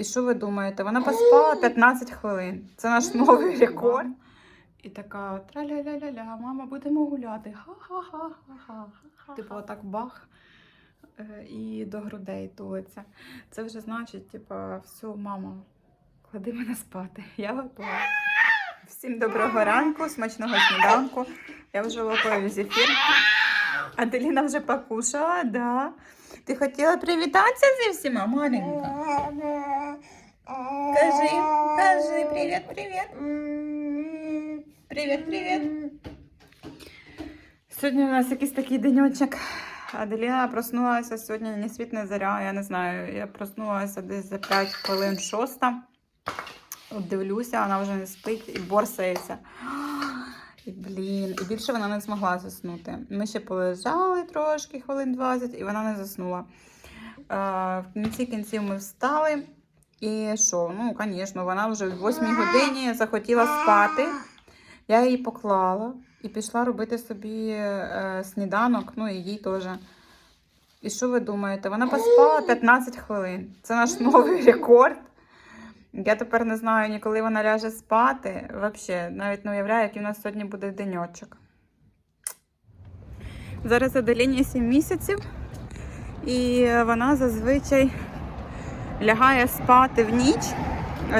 І що ви думаєте? Вона поспала 15 хвилин. Це наш новий рекорд. І така траля-ля-ля-ля, мама, будемо гуляти. Ха-ха-ха-ха-ха. Типу, отак бах. е, І до грудей тулиться. Це вже значить, типу, все, мама, клади мене спати. Я готова. Всім доброго ранку, смачного сніданку. Я вже лопаю зефір. Аделіна вже покушала, да. Ти хотіла привітатися зі всіма, маленька? Кажи, кажи, привіт, привіт. Привіт, привіт. Сьогодні у нас якийсь такий денечок. Аделіна проснулася сьогодні ні світ, не заря, я не знаю. Я проснулася десь за 5 хвилин шоста. Дивлюся, вона вже не спить і борсається. І, блін, і більше вона не змогла заснути. Ми ще полежали трошки, хвилин 20, і вона не заснула. Е, в кінці кінців ми встали. І що? Ну, звісно, вона вже в 8 годині захотіла спати. Я її поклала і пішла робити собі е, сніданок, ну і їй теж. І що ви думаєте? Вона поспала 15 хвилин. Це наш новий рекорд. Я тепер не знаю ні коли вона ляже спати. Взагалі, навіть не уявляю, який у нас сьогодні буде деньочок. Зараз Аделіні 7 місяців, і вона зазвичай лягає спати в ніч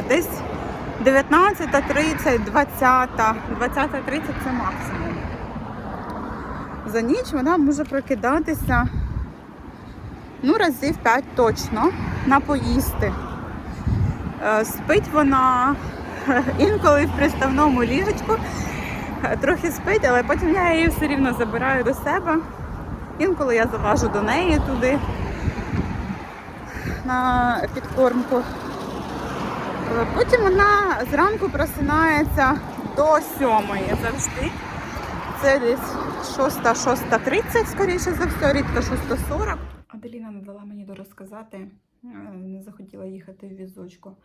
десь 19.30, 20, 20.30 це максимум. За ніч вона може прокидатися ну, разів 5 точно на поїсти. Е, Спить вона інколи в приставному ліжечку, е, трохи спить, але потім я її все рівно забираю до себе. Інколи я заважу до неї туди на підкормку. Е, Потім вона зранку просинається до сьомої завжди. Це десь 6-6.30, скоріше за все, рідко 6.40. Аделіна не дала мені дорозказати, не захотіла їхати в візочку.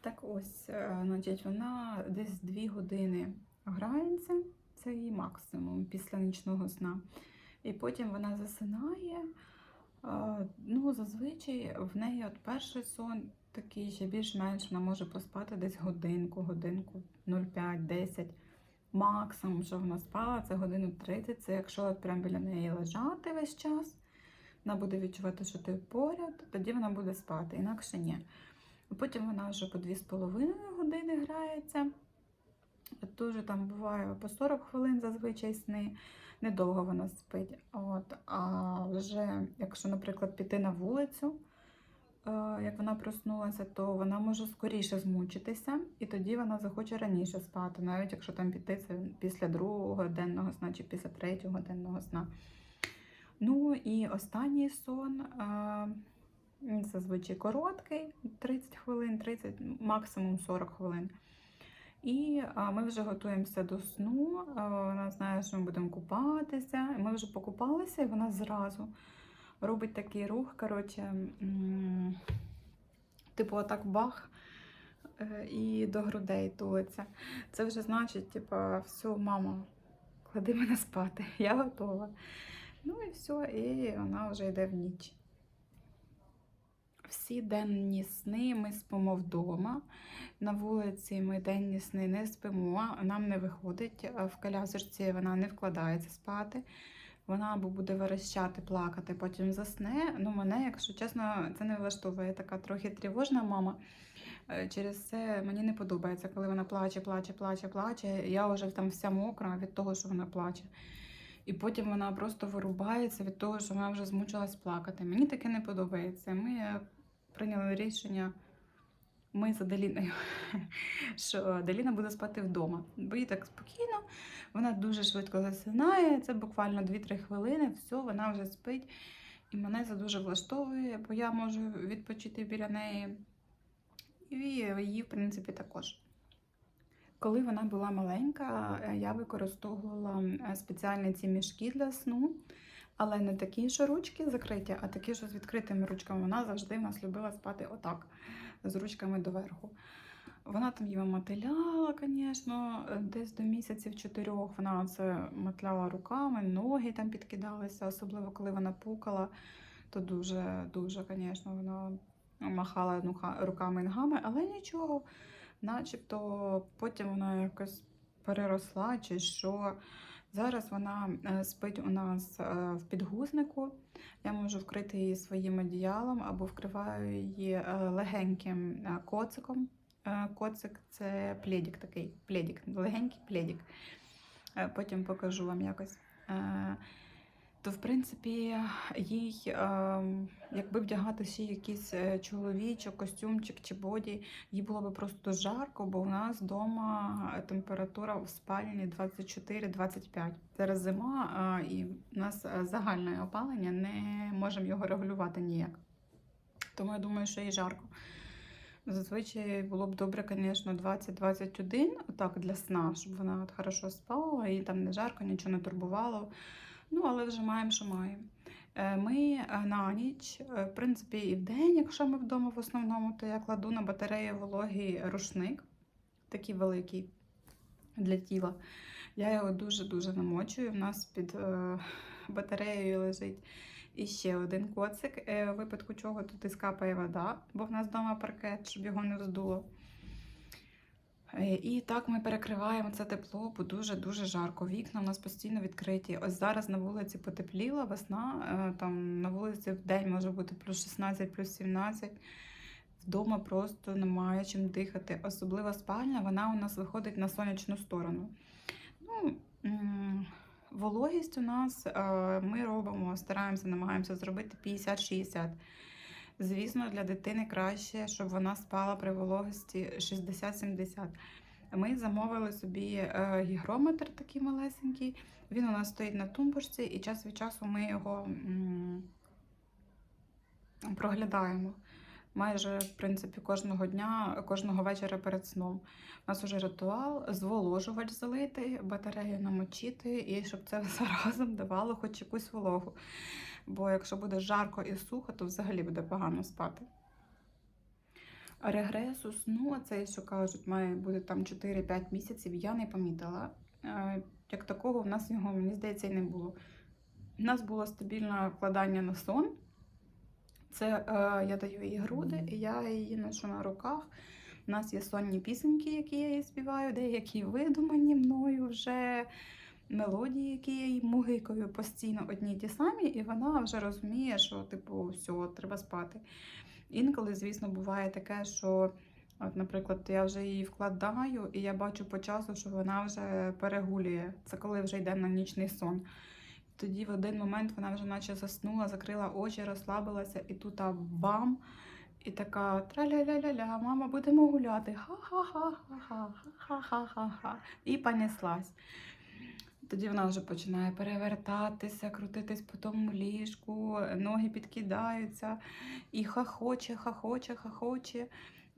Так ось, е, значить, вона десь 2 години грається, це її максимум після нічного сна. І потім вона засинає. Е, Ну, зазвичай в неї от перший сон такий ще більш-менш вона може поспати десь годинку, годинку 0,5-10. Максимум, що вона спала, це годину 30. Це якщо от прям біля неї лежати весь час, вона буде відчувати, що ти поряд, тоді вона буде спати, інакше ні. Потім вона вже по 2,5 години грається. Дуже там буває по 40 хвилин зазвичай сни. Недовго вона спить. От, а вже, якщо, наприклад, піти на вулицю, е, як вона проснулася, то вона може скоріше змучитися, і тоді вона захоче раніше спати, навіть якщо там піти це після другого денного сна чи після третього денного сна. Ну і останній сон зазвичай короткий, 30 хвилин, 30, максимум 40 хвилин. І ми вже готуємося до сну. Вона знає, що ми будемо купатися. Ми вже покупалися, і вона зразу робить такий рух. Коротше, типу, отак бах. е, І до грудей тулиться. Це вже значить, типу, все, мама, клади мене спати, я готова. Ну і все, і вона вже йде в ніч. Всі денні сни ми спимо вдома. На вулиці ми денні сни не спимо, нам не виходить. В колясочці вона не вкладається спати. Вона або буде верещати, плакати, потім засне. Ну, мене, якщо чесно, це не влаштовує така трохи тривожна мама. Е, Через це мені не подобається, коли вона плаче, плаче, плаче, плаче. Я вже там вся мокра від того, що вона плаче. І потім вона просто вирубається від того, що вона вже змучилась плакати. Мені таке не подобається. Ми е, прийняли рішення. Ми з Аделіною, що Аделіна буде спати вдома. Бо їй так спокійно, вона дуже швидко засинає, це буквально 2-3 хвилини, все, вона вже спить. І мене це дуже влаштовує, бо я можу відпочити біля неї. І її, в принципі, також. Коли вона була маленька, е, я використовувала е, спеціальні ці мішки для сну, але не такі, що ручки закриті, а такі, що з відкритими ручками. Вона завжди в нас любила спати отак, з ручками доверху. Вона там її мотиляла, звісно, десь до місяців чотирьох вона це мотляла руками, ноги там підкидалися, особливо коли вона пукала, то дуже, дуже, звісно, вона махала руками і ногами, але нічого, начебто потім вона якось переросла чи що. Зараз вона е, спить у нас е, в підгузнику. Я можу вкрити її своїм одіялом або вкриваю її е, легеньким коциком. Коцик це пледік такий, пледік, легенький пледік. Е, Потім покажу вам якось. Е, То, в принципі, їй, е, якби вдягати ще якийсь е, чоловічок, костюмчик чи боді, їй було б просто жарко, бо у нас вдома температура в спальні 24-25. Зараз зима, і у нас е, загальне опалення, не можемо його регулювати ніяк. Тому я думаю, що їй жарко. Зазвичай було б добре, звісно, 20-21, отак для сна, щоб вона от хорошо спала, і там не жарко, нічого не турбувало. Ну, але вже маємо, що маємо. Е, Ми е, на ніч, е, в принципі, і в день, якщо ми вдома в основному, то я кладу на батарею вологий рушник, такий великий для тіла. Я його дуже-дуже намочую. У нас під батареєю лежить і ще один коцик, у випадку чого тут скапає вода, бо в нас вдома паркет, щоб його не вздуло. Е, І так ми перекриваємо це тепло, бо дуже-дуже жарко. Вікна у нас постійно відкриті. Ось зараз на вулиці потепліла весна, е, там на вулиці в день може бути плюс 16, плюс 17. Вдома просто немає чим дихати. Особлива спальня, вона у нас виходить на сонячну сторону. Ну, вологість у нас е, ми робимо, стараємося, намагаємося зробити 50-60. Звісно, для дитини краще, щоб вона спала при вологості 60-70. Ми замовили собі е, гігрометр такий малесенький. Він у нас стоїть на тумбочці, і час від часу ми його проглядаємо. Майже, в принципі, кожного дня, кожного вечора перед сном. У нас уже ритуал, зволожувач залити, батарею намочити, і щоб це все разом давало хоч якусь вологу. Бо якщо буде жарко і сухо, то взагалі буде погано спати. Регресу сну, це, що кажуть, має бути там 4-5 місяців, я не помітила. Е, Як такого, в нас його, мені здається, і не було. У нас було стабільне вкладання на сон. Це е, я даю їй груди, і я її ношу на руках. У нас є сонні пісеньки, які я їй співаю, деякі видумані мною вже мелодії, які я їй мугикаю постійно одні й ті самі, і вона вже розуміє, що, типу, все, треба спати. Інколи, звісно, буває таке, що, от, наприклад, я вже її вкладаю, і я бачу по часу, що вона вже перегулює. Це коли вже йде на нічний сон. Тоді в один момент вона вже наче заснула, закрила очі, розслабилася, і тут а, бам! І така траля-ля-ля-ля, мама, будемо гуляти. Ха-ха-ха-ха-ха, ха-ха-ха-ха. І понеслась. Тоді вона вже починає перевертатися, крутитись по тому ліжку, ноги підкидаються, і хахоче, хахоче, хахоче.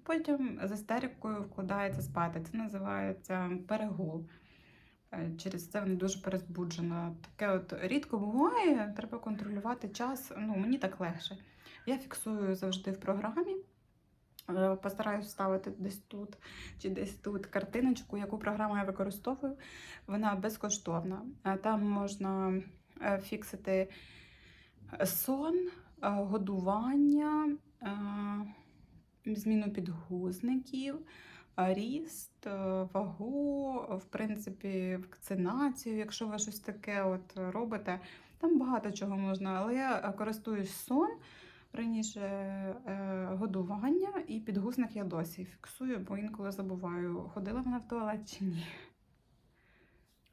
Потім з істерикою вкладається спати. Це називається перегул. Е, Через це вона дуже перезбуджена. Таке от рідко буває, треба контролювати час. Ну, мені так легше. Я фіксую завжди в програмі. Е, Постараюсь вставити десь тут чи десь тут картиночку, яку програму я використовую. Вона безкоштовна. Е, Там можна е, фіксити сон, годування, зміну підгузників, ріст, вагу, в принципі, вакцинацію, якщо ви щось таке от робите. Там багато чого можна, але я користуюсь сон. Раніше е, годування і підгузник я досі фіксую, бо інколи забуваю, ходила вона в туалет чи ні.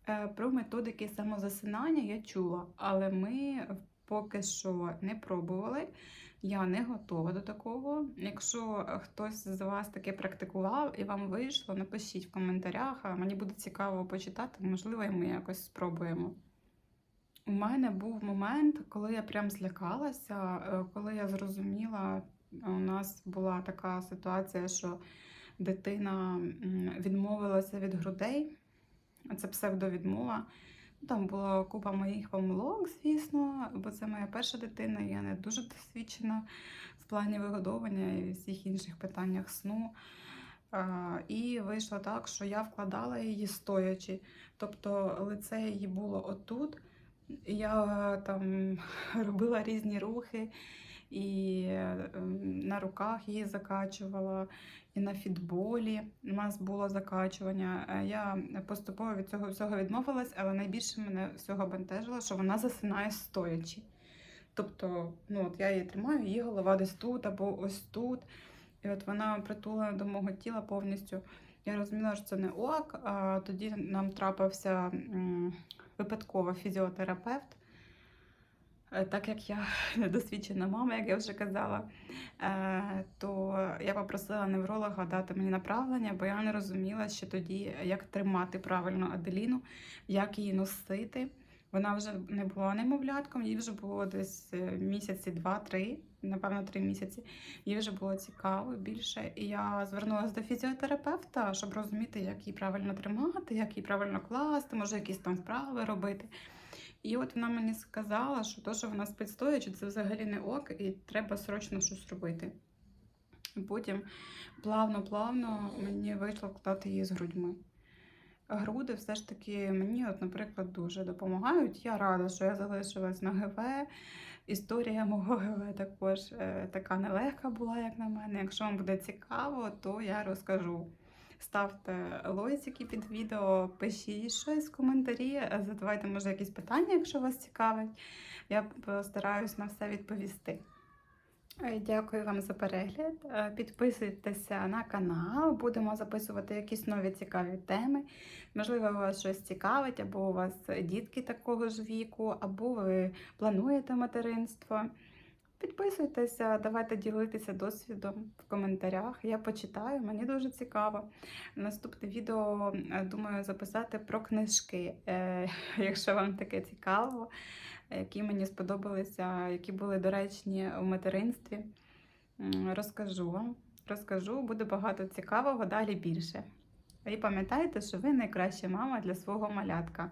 Е, про методики самозасинання я чула, але ми поки що не пробували. Я не готова до такого. Якщо хтось з вас таке практикував і вам вийшло, напишіть в коментарях. а Мені буде цікаво почитати, можливо, і ми якось спробуємо. У мене був момент, коли я прям злякалася, е, коли я зрозуміла, у нас була така ситуація, що дитина відмовилася від грудей. Це псевдовідмова. Там була купа моїх помилок, звісно, бо це моя перша дитина, я не дуже досвідчена в плані вигодовування і всіх інших питаннях сну. І вийшло так, що я вкладала її стоячи. Тобто лице її було отут. Я там робила різні рухи, і ем, на руках її закачувала, і на фітболі у нас було закачування. Е, Я поступово від цього всього відмовилась, але найбільше мене всього бентежило, що вона засинає стоячи. Тобто, ну от я її тримаю, її голова десь тут або ось тут. І от вона притулена до мого тіла повністю. Я розуміла, що це не ок. А тоді нам трапився випадково фізіотерапевт. Е, Так як я недосвідчена мама, як я вже казала, е, то я попросила невролога дати мені направлення, бо я не розуміла ще тоді, як тримати правильно Аделіну, як її носити. Вона вже не була немовлятком, їй вже було десь е, місяці два-три, напевно, три місяці. Їй вже було цікаво більше. І я звернулася до фізіотерапевта, щоб розуміти, як її правильно тримати, як її правильно класти, може якісь там справи робити. І от вона мені сказала, що то, що вона спить стоячи, це взагалі не ок, і треба срочно щось робити. Потім плавно-плавно мені вийшло вкладати її з грудьми. Груди все ж таки мені, от, наприклад, дуже допомагають. Я рада, що я залишилась на ГВ. Історія мого ГВ також е, така нелегка була, як на мене. Якщо вам буде цікаво, то я розкажу. Ставте лойсики під відео, пишіть щось в коментарі, задавайте, може, якісь питання, якщо вас цікавить. Я постараюсь на все відповісти. Е, Дякую вам за перегляд. Е, Підписуйтеся на канал, будемо записувати якісь нові цікаві теми. Можливо, вас щось цікавить, або у вас дітки такого ж віку, або ви плануєте материнство. Підписуйтеся, давайте ділитися досвідом в коментарях. Я почитаю, мені дуже цікаво. Наступне відео е, думаю записати про книжки, е, якщо вам таке цікаво, які мені сподобалися, які були доречні у материнстві. Розкажу вам. Розкажу, буде багато цікавого, далі більше. І пам'ятайте, що ви найкраща мама для свого малятка.